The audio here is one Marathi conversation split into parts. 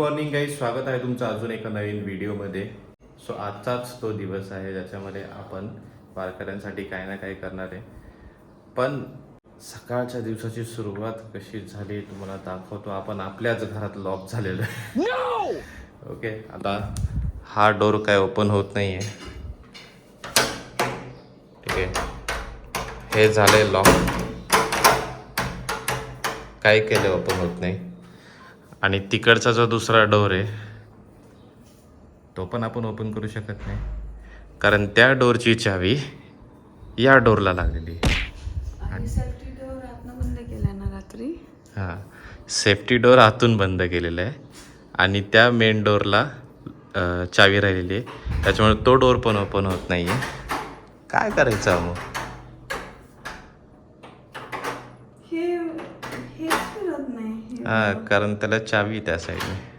मॉर्निंग गाईज स्वागत आहे तुमचं अजून एका नवीन व्हिडिओमध्ये. सो आजचाच तो दिवस आहे ज्याच्यामध्ये आपण वारकऱ्यांसाठी काही ना काही करणार आहे. पण सकाळच्या दिवसाची सुरुवात कशी झाली तुम्हाला दाखवतो. आपण आपल्याच घरात लॉक झालेलं आहे. ओके आता हा डोर काय ओपन होत नाही आहे ठीक आहे हे झाले लॉक काय केलं ओपन होत नाही. आणि तिकडचा जो दुसरा डोर आहे तो पण आपण ओपन करू शकत नाही. कारण त्या डोरची चावी या डोरला लागलेली आहे. आणि सेफ्टी डोर आतनं बंद केला ना रात्री? हां सेफ्टी डोर आतून बंद केलेला आहे. आणि त्या मेन डोरला चावी राहिलेली आहे. त्याच्यामुळे तो डोर पण ओपन होत नाही आहे काय करायचं मग हे हेच फिरत नाही हे कारण त्याला चावी त्या साईडने.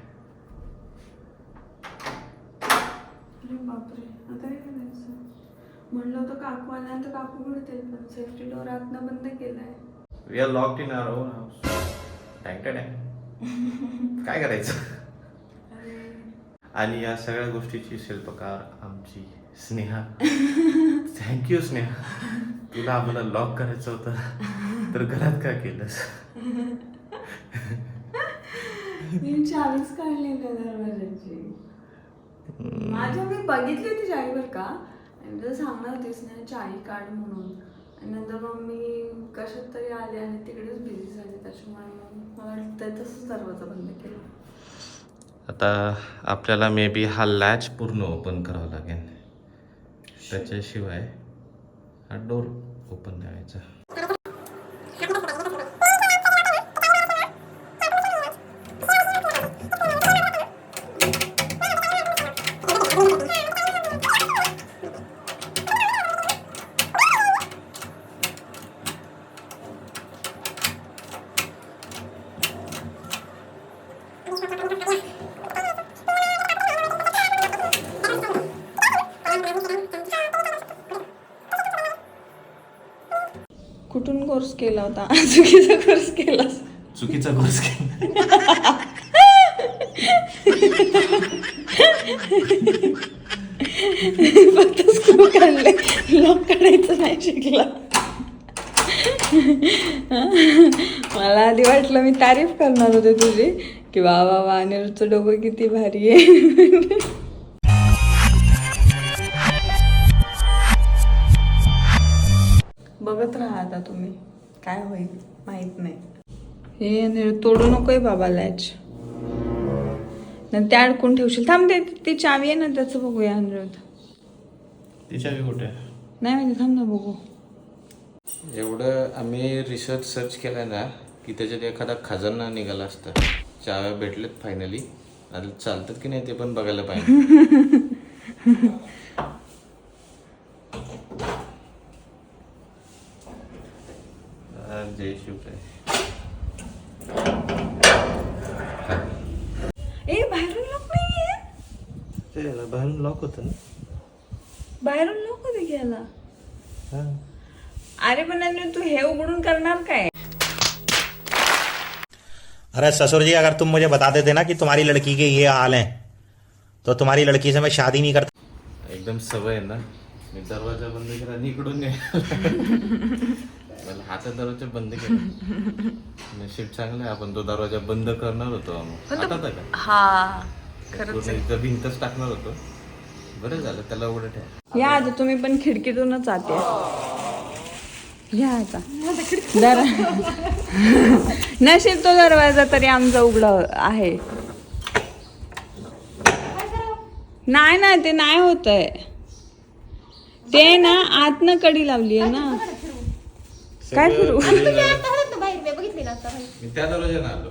We are locked in our own house टँकटेड आहे. काय करायचं? आणि या सगळ्या गोष्टीची शिल्पकार आमची स्नेहा. थँक्यू स्नेहा. तुला आम्हाला लॉक करायचं होतं तर घरात का केलंस? मी चावीच काढली त्या दरवाजाची माझ्या मी बघितली होती चावी बरं का? आणि तुला सांगणार होतीस ना चावी काढ म्हणून. आणि नंतर मग मी कशात तरी आले आणि तिकडेच बिझी झाले त्याच्यामुळे मग मला वाटतं तसंच दरवाजा बंद केला. आता आपल्याला मे बी हा लॅच पूर्ण ओपन करावा लागेल. त्याच्याशिवाय हा डोर ओपन करायचा. होता. चुकीचा कोर्स केला चुकीचा कोर्स केला फक्त स्क्रू काढले लॉक काढायचं नाही शिकला. मला आधी वाटलं मी तारीफ करणार होते तुझी की वा वा वा अनिरुद्धचं डोकं किती भारी आहे. बघत राहा आता तुम्ही. काय होईल माहीत नाही. हे अनिरुद्ध तोडू नकोय बाबा लॅच. नंतर ते अडकून ठेवशील. थांब ते ती चावी आहे ना त्याचं बघूया अनिरुद्ध तिच्या कुठे आहे? नाही म्हणजे थांब ना बघू. एवढं आम्ही रिसर्च सर्च केलं ना की त्याच्यात एखादा खजाना निघाला असता. चाव्या भेटलेत फायनली आता चालतात की नाही ते पण बघायला पाहिजे. हा, जय शिवराय ए बाहेरून लॉक नाहीये? याला बाहेरून लॉक होतं ना? बाहेरून लॉक होते घ्यायला अरे पण तू हे उघडून करणार काय? अरे ससुर जी अगर तुम मुझे बता देते ना कि तुम्हारी लड़की के ये हाल हैं तो तुम्हारी लड़की से मैं शादी नहीं करता। एकदम सवय ना? मी दरवाज़ा बंद केला आणि मला हातात दरवाजा बंद केला. नशीब चांगलं आहे आपण तो दरवाजा बंद करणार होतो. आम्ही. आठवतं का? हा खरंच पूर्ण इथं भिंतच टाकणार होतो. बरं झालं त्याला उघडं ठेव. या आता तुम्ही पण खिडकीतूनच जाते या. आता. दर नशीब तो दरवाजा तरी आमचा उघडा आहे. नाही ना ते नाही होत आहे ते ना आतनं कडी लावली आहे ना. काय फिरू बाहेर मी बघितली ना आता बाहेर. मी त्या दरवाजाने आलो.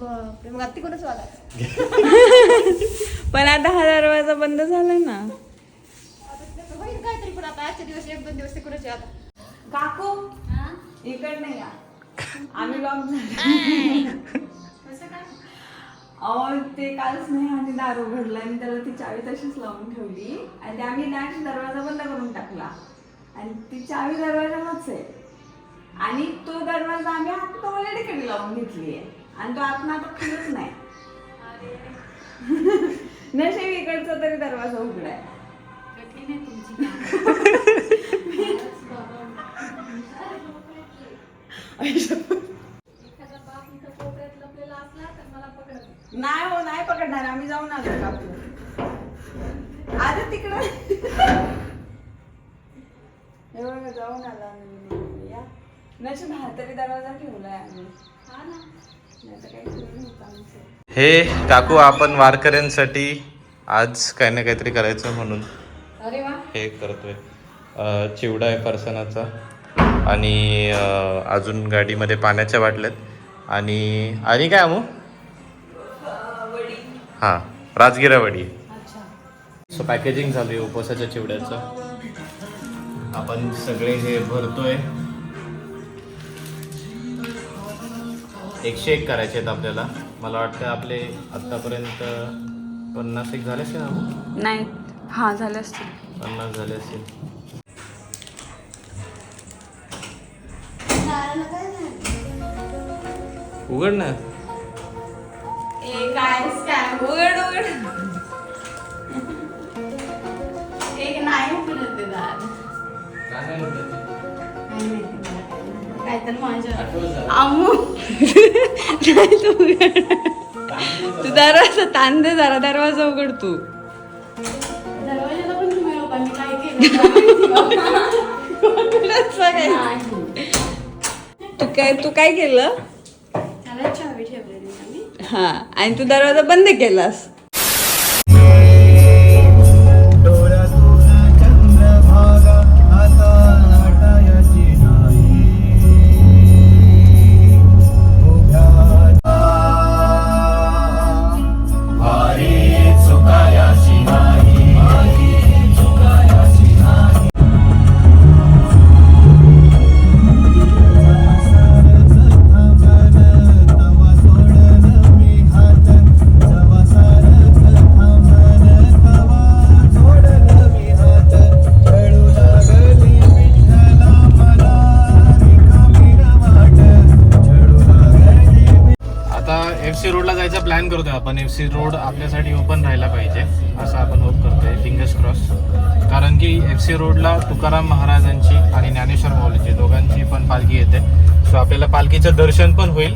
बापरे, मग आता तिकडूनच वाला पण आता हा दरवाजा बंद झालाय ना. काहीतरी पण आता आजचे दिवस एक दोन दिवस तिकडूनच आहे आता काकू इकडनं या. आम्ही लॉक झालो. अहो ते कालच नाही आणि दार उघडला आणि त्याला ती चावी तशीच लावून ठेवली. आणि ते आम्ही डायरेक्ट दरवाजा बंद करून टाकला. आणि ती चावी दरवाजालाच आहे. आणि तो दरवाजा आम्ही आता ऑलरेडी लावून घेतली आहे आणि तो आतनं आता खुलत नाही. नशे इकडचा तरी दरवाजा उघडा आहे नाही हो नाही पकडणार. आम्ही जाऊन आलो काकू आता तिकडं. हे बघा जाऊन आलो आम्ही. हा तरी दरवाजा ठेवलाय आम्ही. नाही तर काही ठेवलं नव्हतं आमचं. हे काकू आपण वारकऱ्यांसाठी आज काही ना काहीतरी करायचं म्हणून. अरे वा. हे करतोय. अं, चिवडा आहे फरसाणाचा आणि अं, अजून गाडीमध्ये पाण्याच्या बाटल्यात आणि आणि काय अमू? हां राजगिरा वडी. सो पॅकेजिंग आहे उपवासाच्या चिवड्याचं. आपण सगळे हे भरतोय. एकशे एक करायचे आहेत आपल्याला. मला वाटतं आपले आत्तापर्यंत पन्नास एक झाले असेल ना? नाही हा झाले असतील. पन्नास झाले नाही उघड ना. काय उघड उघड. एक नाही उघडत ते दार. काय तर माझ्या. आमू नाही तू दरवाजा ताण दे जरा दरवाजा उघड तू. दरवाजाला पण तुम्ही लोक मी काय केलं? तू काय तू काय केलं? हा आणि तू दरवाजा बंद केलास. सी रोड आपल्यासाठी ओपन राहायला पाहिजे असं आपण होप करतोय. फिंगर्स क्रॉस कारण की एफ सी रोडला तुकाराम महाराजांची आणि ज्ञानेश्वर माऊलीची दोघांची पण पालखी येते. सो आपल्याला पालखीचं दर्शन पण होईल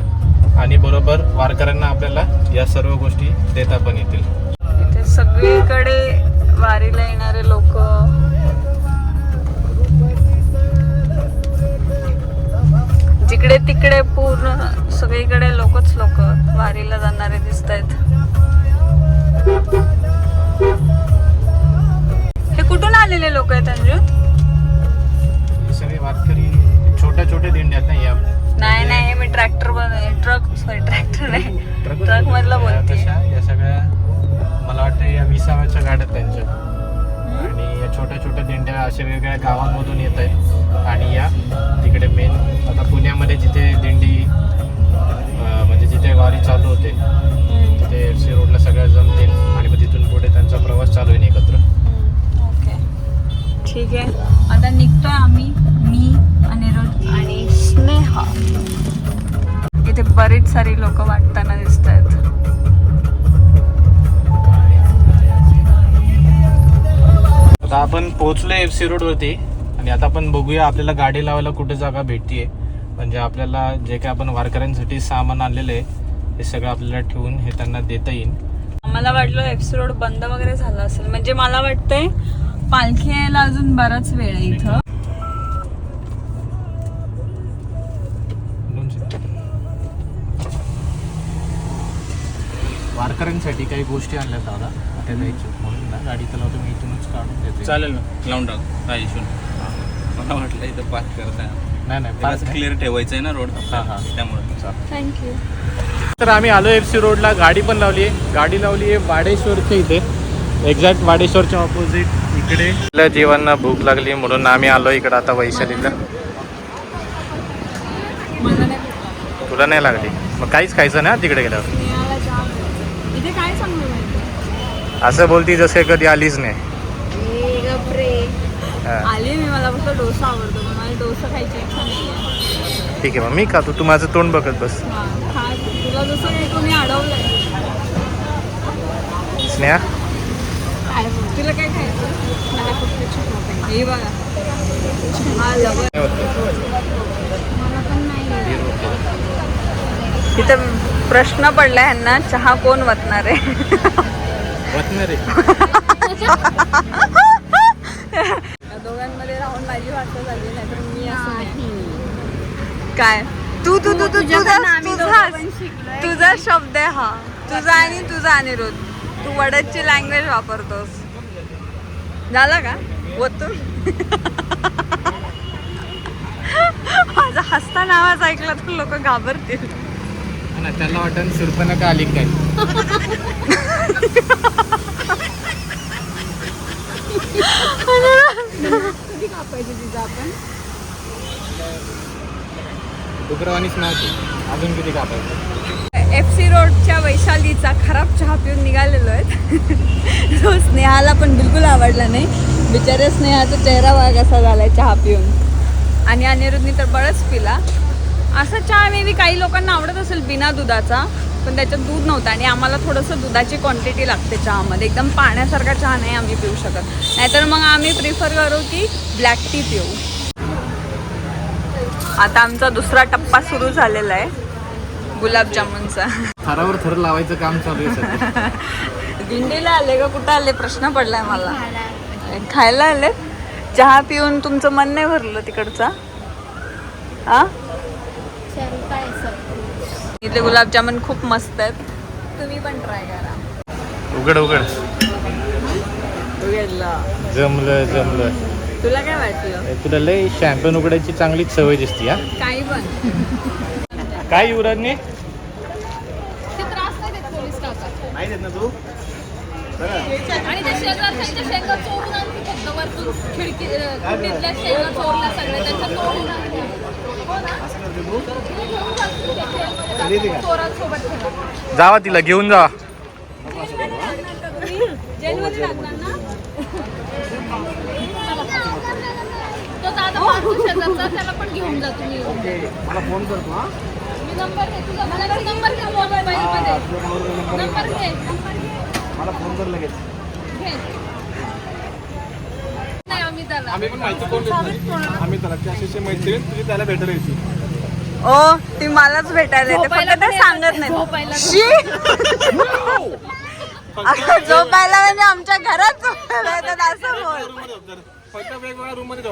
आणि बरोबर वारकऱ्यांना आपल्याला या सर्व गोष्टी देता पण येतील. इथे सगळीकडे वारीला येणारे लोक. जिकडे तिकडे पूर्ण सगळीकडे लोकच लोक वारीला जाणारे दिसत आहेत हे कुठून आलेले लोक आहेत अंजुत सगळे वारकरी छोट्या छोट्या दिंड्या आहेत ना या नाही नाही हे मी ट्रॅक्टर ट्रक सॉरी ट्रॅक्टर नाही. ट्रक मधलं बोलते. कशा या सगळ्या मला वाटतं या विसाव्याच्या गाड्या त्यांच्या. आणि या छोट्या छोट्या दिंड्या अशा वेगवेगळ्या गावांमधून येत आहेत. आणि या तिकडे मेन आता पुण्यामध्ये जिथे दिंडी अं, म्हणजे जिथे वारी चालू होते तिथे एफ सी रोडला सगळ्या जमतील आणि मग त्यांचा प्रवास चालू होईल एकत्र. ओके ठीक आहे. आता निघतोय आम्ही मी अनिरुद्ध आणि स्नेहा. इथे बरीच सारी लोक वाटताना दिसत आहेत आता आपण पोहोचलो एफ सी रोडवरती आणि आता आपण बघूया आपल्याला गाडी लावायला कुठे जागा भेटतीये. म्हणजे आपल्याला जे काय आपण वारकऱ्यांसाठी सामान आणलेलं आहे हे सगळं आपल्याला ठेवून हे त्यांना देता येईल. मला वाटलं एफ सी रोड बंद वगैरे झाला असेल. म्हणजे मला वाटतंय पालखी यायला अजून बराच वेळ आहे इथं. वारकऱ्यांसाठी काही गोष्टी आणल्या दादा. त्या द्यायच्या म्हणून ना गाडी लावतो मी इथूनच काढून देते चालेल ना लावून टाक. काय इशू नाही. मला वाटलं इथं पार्क करताय. नाही नाही क्लिअर ठेवायचं आहे ना रोड हा, हा. त्यामुळे. थँक्यू तर आम्ही आलो एफ सी रोडला गाडी पण लावली आहे गाडी लावली आहे वाडेश्वरच्या इथे. एक्झॅक्ट वाडेश्वरच्या ऑपोजिट इकडे. आपल्या जीवांना भूक लागली म्हणून आम्ही आलो इकडं आता वैशालीला. मला नाही भेटला. तुला नाही लागली? मग काहीच खायचं ना तिकडे गेल्यावर? असं बोलती जसे कधी आलीच नाही. आली मी मला फक्त डोसा आवडतो मला डोसा खायची इच्छा नाही आहे ठीक आहे मग मी खातो तू माझं तोंड बघत बस. तुला जसं काही कोणी अडवलंय. स्नेहा? तुला काय खायचं? मला फक्त चहा पाहिजे. हे बघा. हा लवकर. मला पण नाही इथं प्रश्न पडला ह्यांना चहा कोण वतणार आहे? या दोघांमध्ये राहून माझी भाषा झाली नाही तर मी असं नाही. काय? तू तू तू तू तुझा तुझा तुझा शब्द आहे हा. तुझा आणि तुझा अनिरुद्ध. तू वडदची लँग्वेज वापरतोस. झाला का? वतू माझा हसता आवाज ऐकला तर लोक घाबरतील. त्याला वाटण सुरपणा का आली काय? कधी कापायचं तिचं आपण? डुकरवानीच नव्हती. अजून किती कापायचं? एफ सी रोडच्या वैशालीचा खराब चहा पिऊन निघालेलो आहेत. जो स्नेहाला पण बिलकुल आवडला नाही. बिचाऱ्या स्नेहाचा चेहरा वाघ असा झालाय चहा पिऊन. आणि अनिरुद्धनी तर बरंच पिला. असा चहा मे बी काही लोकांना आवडत असेल बिना दुधाचा पण त्याच्यात दूध नव्हतं आणि आम्हाला थोडंसं दुधाची क्वांटिटी लागते चहामध्ये. एकदम पाण्यासारखा चहा नाही आम्ही पिऊ शकत. नाहीतर मग आम्ही प्रिफर करू की ब्लॅक टी पिऊ. आता आमचा दुसरा टप्पा सुरू झालेला आहे. गुलाबजामुनचा थरावर थर लावायचं काम चालू आहे दिंडीला आले का कुठं आले? प्रश्न पडलाय मला. खायला आले चहा पिऊन तुमचं मन नाही भरलं तिकडचा? हा इथले गुलाबजामुन खूप मस्त आहेत. तुम्ही पण ट्राय करा. उघड उघड. उघडलं. जमलं जमलं. तुला काय वाटलं? ए, तुला लय शॅम्पेन उघडायची चांगलीच सवय दिसती हा? काही पण. काय युवराजने ते त्रास नाही देत पोलीस काका नाही देत ना तू? आणि ते शेजारच्या शेंगा चोरून आणते फक्त वरतून खिडकी अं, खिडकीतल्या शेंगा चोरल्या सगळ्या त्यांच्या तोडून आणल्या. हो ना? चोरांसोबत. जावा तिला घेऊन जावा. जेलमध्ये लागणार ना? तो दादा मारतो शेजारचा त्याला पण घेऊन जा तुम्ही. मला फोन करतो हा. मी नंबर घे तुझा मला नंबर घे मोबाईलमध्ये. नंबर घे. मला फोन कर लगेच. घे. नाही आम्ही त्याला. आम्ही पण माहिती कोण देत नाही. आम्ही त्याला त्याशी मैत्रीण तुझी त्याला भेटायला यायची ओ ती मलाच भेटायला येते. फक्त ते सांगत नाही झोपायला शी! झोपायला म्हणजे आमच्या घरात झोपायला येतात असं बोल. रूममध्ये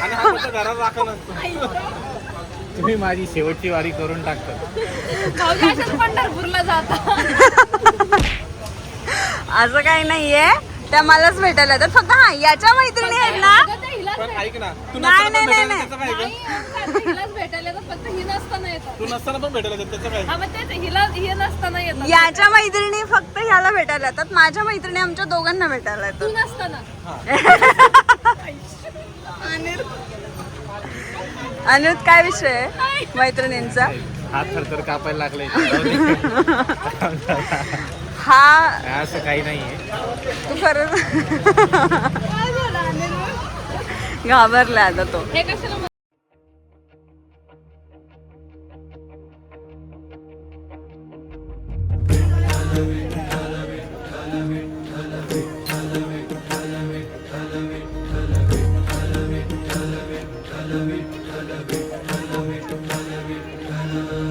हा तुम्ही माझी शेवटची वारी करून टाकता. असं काही नाहीये. त्या मलाच भेटायला येतात. फक्त हा याच्या मैत्रिणी आहेत ना? अगं, त्या हिलाच पण ऐक ना तू नाही, नसताना नाही, पण नाही, भेटायला त्याचं काय नाही ग? आमच्या हिलाच भेटायला येतात फक्त ही नसताना येतात. तू नसताना पण भेटायला येतात, त्याचं काय? हा मग तेच हिला हे नसताना येतात. याच्या मैत्रिणी फक्त ह्याला भेटायला येतात. माझ्या मैत्रिणी आमच्या दोघांना भेटायला तू येतात नसताना अनुत काय विषय आहे मैत्रिणींचा? हात थरथर कापायला लागले. हा. असं काही नाहीये. तू खरंच घाबरला आता तो. हे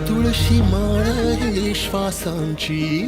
तुळशी माळ ही श्वासांची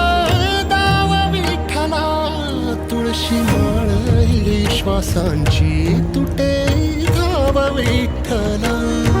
तुळशी माळ श्वासांची तुटे धाव विठ्ठला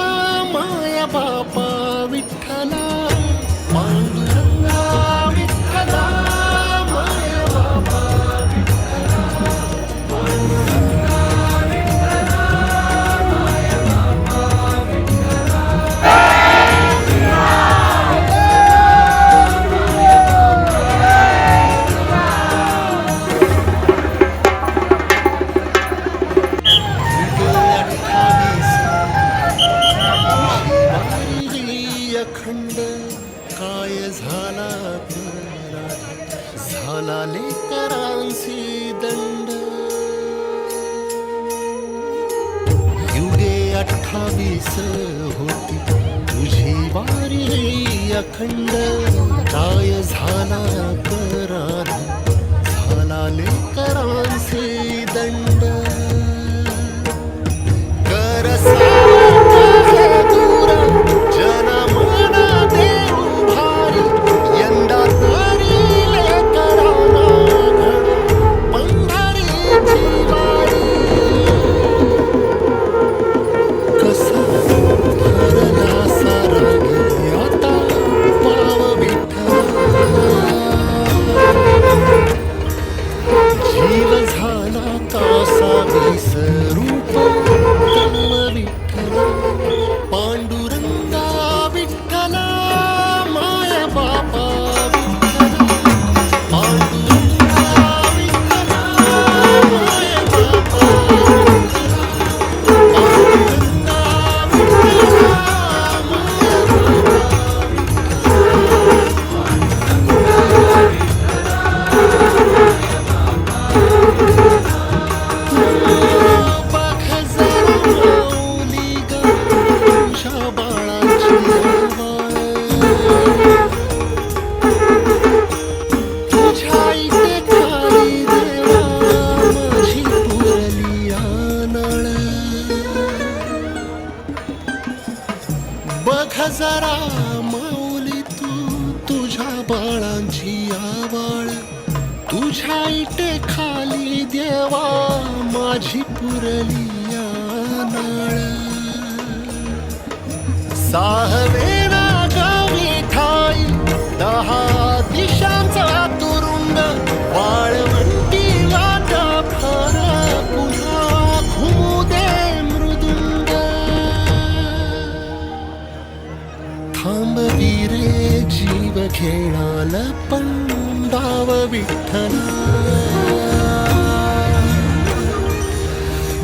खंड काय झाला झाला लेकरांसी दंड. युगे अठ्ठावीस होती. तुझी वारी अखंड काय झाला करार? झाला लेकरांसी दंड. तुझ्या खाली देवा माझी पुरली नाळ साहवेना गावी ठाई दहा दिशांचा तुरुंग वाळवंटी वाटा फार पुन्हा घुमू दे मृदुंग. थांबवी रे जीव घेणाल पण विठ्ठला।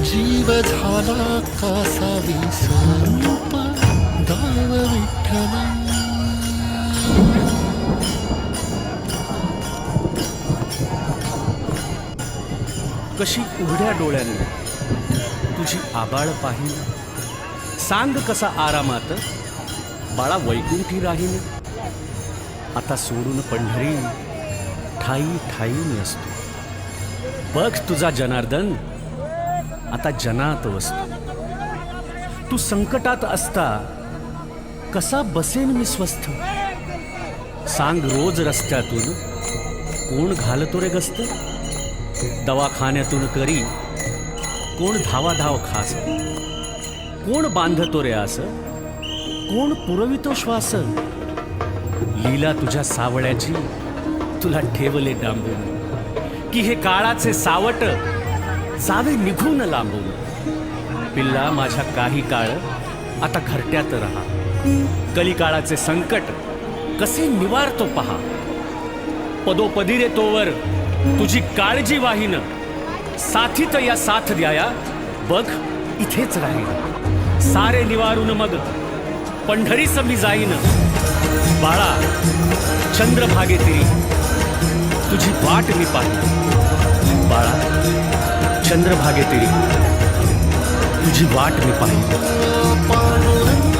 जीव झाला कासा विसरूप पंडाव विठ्ठला। कशी उघड्या डोळ्याने तुझी आबाळ पाहिन सांग कसा आरामात. बाळा वैकुंठी राहीन आता सोडून पंढरी ठाई ठाई असतो. बघ तुझा जनार्दन आता जनात वसतो. तू संकटात असता कसा बसेन मी स्वस्थ? सांग रोज रस्त्यातून कोण घालतो रे गस्त? दवाखान्यातून करी कोण धावाधाव खास? कोण बांधतो रे आस? कोण पुरवितो श्वास? लीला तुझ्या सावळ्याची तुला ठेवले डांबून. की हे काळाचे सावट जावे निघून लांबून. पिल्ला माझ्या काही काळ आता घरट्यात राहा. कलिकाळाचे संकट कसे निवारतो पहा. पदोपदी रे तोवर तुझी काळजी वाहिन. साथीत या साथ द्याया बघ इथेच राहीन. सारे निवारून मग पंढरीस मी जाईन. बाळा चंद्रभागे तिरी तुझी वाट मी पाहिली बाळा चंद्रभागे तिरी तुझी वाट मी पाहिली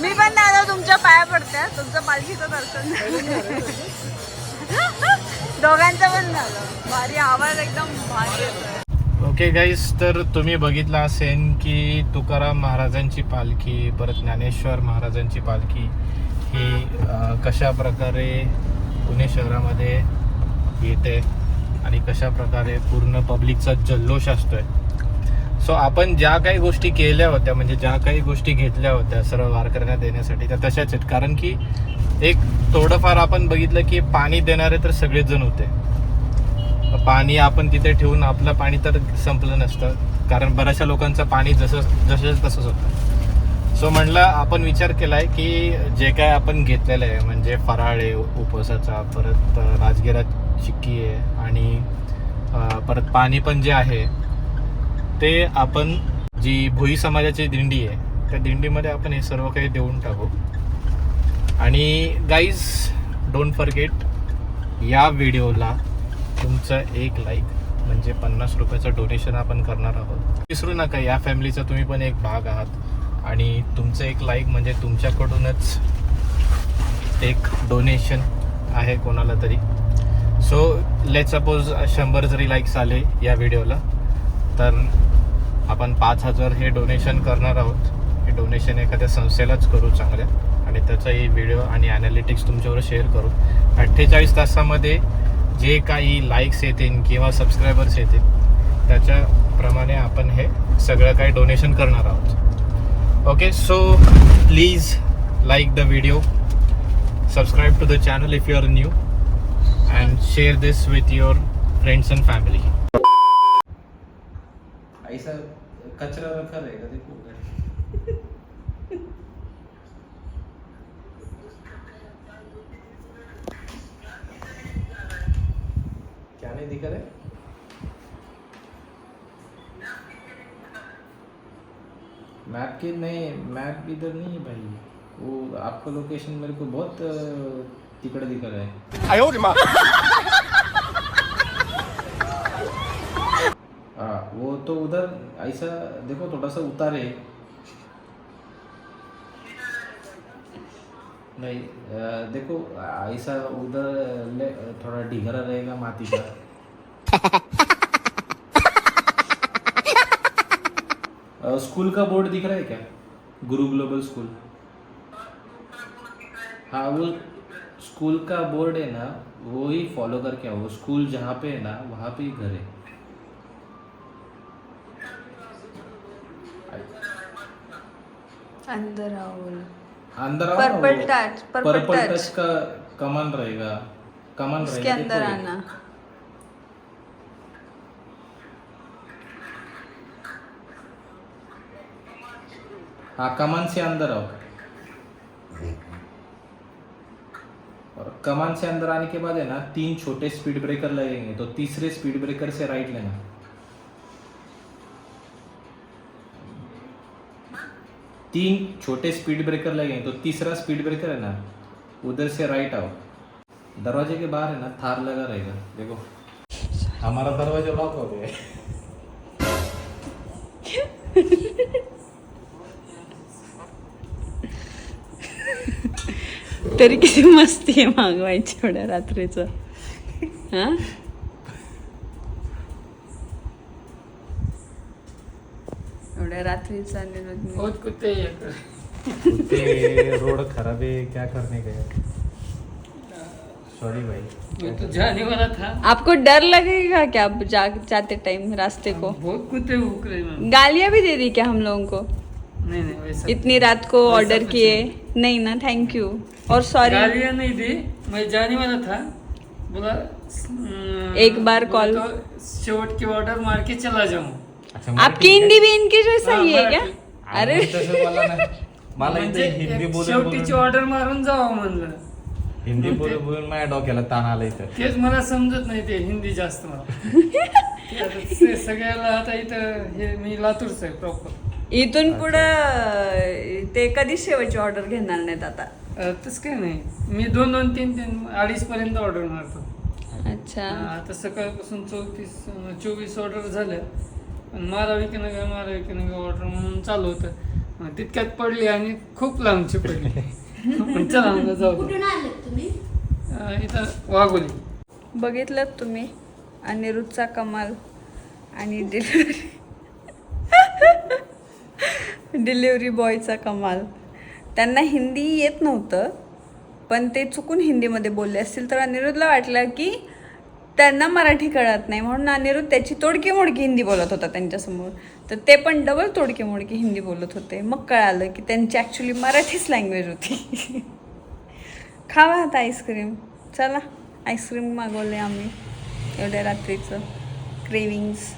मी पण दादा तुमच्या पाया पडते. तुमचं पालखीचं दर्शन दोघांचं पण झालं. भारी आवाज एकदम भारी येतोय. ओके गाईस तर तुम्ही बघितलं असेल की तुकाराम महाराजांची पालखी परत ज्ञानेश्वर महाराजांची पालखी ही कशा प्रकारे पुणे शहरामध्ये येते आणि कशा प्रकारे पूर्ण पब्लिकचा जल्लोष असतोय सो आपण ज्या काही गोष्टी केल्या होत्या म्हणजे ज्या काही गोष्टी घेतल्या होत्या सर्व वारकऱ्यांना देण्यासाठी त्या तशाच आहेत. कारण की एक थोडंफार आपण बघितलं की पाणी देणारे तर सगळेच जण होते. पाणी आपण तिथे ठेवून आपलं पाणी तर संपलं नसतं. कारण बऱ्याचशा लोकांचं पाणी जसं जसं तसंच होतं. सो म्हणलं आपण विचार केलाय की जे काय आपण घेतलेलं आहे म्हणजे फराळ आहे उपवासाचा परत राजगिरा चिक्की आहे आणि परत पाणी पण जे आहे ते आपण जी भोई समाजाची दिंडी आहे त्या दिंडीमध्ये आपण हे सर्व काही देऊन टाकू. आणि गाईज डोंट फॉरगेट या व्हिडिओला तुमचं एक लाईक म्हणजे पन्नास रुपयाचं डोनेशन आपण करणार आहोत. विसरू नका या फॅमिलीचा तुम्ही पण एक भाग आहात. आणि तुमचं एक लाईक म्हणजे तुमच्याकडूनच एक डोनेशन आहे कोणाला तरी. सो लेट सपोज शंभर जरी लाईक्स आले या व्हिडिओला तर आपण पाच हजार हे डोनेशन करणार आहोत. हे डोनेशन एखाद्या संस्थेलाच करू चांगल्या आणि त्याचाही व्हिडिओ आणि ॲनालिटिक्स तुमच्यावर शेअर करू. अठ्ठेचाळीस तासामध्ये जे काही लाईक्स येतील किंवा सबस्क्रायबर्स येतील त्याच्याप्रमाणे आपण हे सगळं काही डोनेशन करणार आहोत. Okay so please like the video subscribe to the channel if you are new and share this with your friends and family ऐसा कचरा रखा रहेगा, देखो। क्या नहीं दिख रहा? है मैप के, नहीं, मैप इधर नहीं है भाई। वो आपका लोकेशन मेरे को बहुत तिकड़े दिख रहा है हाँ वो तो उधर ऐसा देखो थोड़ा सा उतार। नहीं देखो, ऐसा उधर थोड़ा डिगरा रहेगा माटी का। स्कूल का बोर्ड दिख रहा है क्या? गुरु ग्लोबल स्कूल। हाँ वो स्कूल का बोर्ड है ना, वो ही फॉलो करके आओ। स्कूल जहाँ पे है ना, वहाँ पे ही घर है। अंदर आओ अंदर आओ वो touch, purple पर्पल. टच का कमान रहेगा. कमान रहेगा अंदर देखो आना. हाँ कमान से अंदर आओ. और कमान से अंदर आने के बाद है ना तीन छोटे स्पीड ब्रेकर लगेंगे तो तीसरे स्पीड ब्रेकर से राइट लेना. तीन छोटे स्पीड ब्रेकर लगेंगे तो तीसरा स्पीड ब्रेकर है ना उधर से राइट आओ। दरवाजे के बाहर है ना थार लगा रहेगा देखो। हमारा दरवाजा लॉक हो गया तरी किती मस्ती आहे मागवायची एवढ्या रात्रीचं. हा? एवढ्या रात्रीचा बहुत कुत्ते हैं यहाँ कुत्ते रोड खराब है क्या करने गए? सॉरी भाई. मैं तो जाने वाला था. आपको डर लगेगा क्या आप जा, जाते टाइम रास्ते को? बहुत कुत्ते भूख रहे मैम. गालियाँ भी दे दी क्या हम लोगों को? नहीं नहीं वैसा इतनी रात को ऑर्डर किए. नहीं. ना थैंक यू और सॉरी गालियाँ नहीं दी. मैं जाने वाला था. बोला "हम्म, एक बार call- तो शॉर्ट की ऑर्डर मार के चला जाऊँ. अच्छा आपकी हिंदी भी इनकी जैसा हाँ, ही क्या. अरे. तसं मला ना मला म्हणजे इथे हिंदी बोलून शेवटीची बोलून ऑर्डर मारून जावं म्हणलं. हिंदी बोलून बोलून माझ्या डोक्याला ताण आला इथं. तेच मला समजत नाही ते हिंदी जास्त मला. ते आता से- सगळ्याला आता इथं हे मी लातूरच आहे प्रॉपर इथून पुढं ते कधी शेवटची ऑर्डर घेणार नाहीत आता. तसं काय नाही. मी दोन दोन तीन तीन अडीच पर्यंत ऑर्डर मारतो. अच्छा. आता सकाळपासून चौतीस चोवीस ऑर्डर झाल्या मारावी की नका मारावी की नका ऑर्डर म्हणून चालू होतं. तितक्यात पडली आणि खूप लांबची पडली. चला जाऊ इथं वाघोली. बघितलं तुम्ही. अनिरुद्धचा कमाल. आणि डिलिव्हरी डिलिव्हरी बॉयचा कमाल. त्यांना हिंदी येत नव्हतं पण ते चुकून हिंदीमध्ये बोलले असतील. तर अनिरुद्धला वाटलं की त्यांना मराठी कळत नाही. म्हणून अनिरुद्ध त्याची तोडकी मोडकी हिंदी बोलत होता त्यांच्यासमोर. तर ते पण डबल तोडकी मोडकी हिंदी बोलत होते. मग कळालं की त्यांची ॲक्च्युली मराठीच लँग्वेज होती. खावा आता आईस्क्रीम चला आईस्क्रीम मागवले आम्ही. एवढ्या रात्रीचं क्रेविंग्स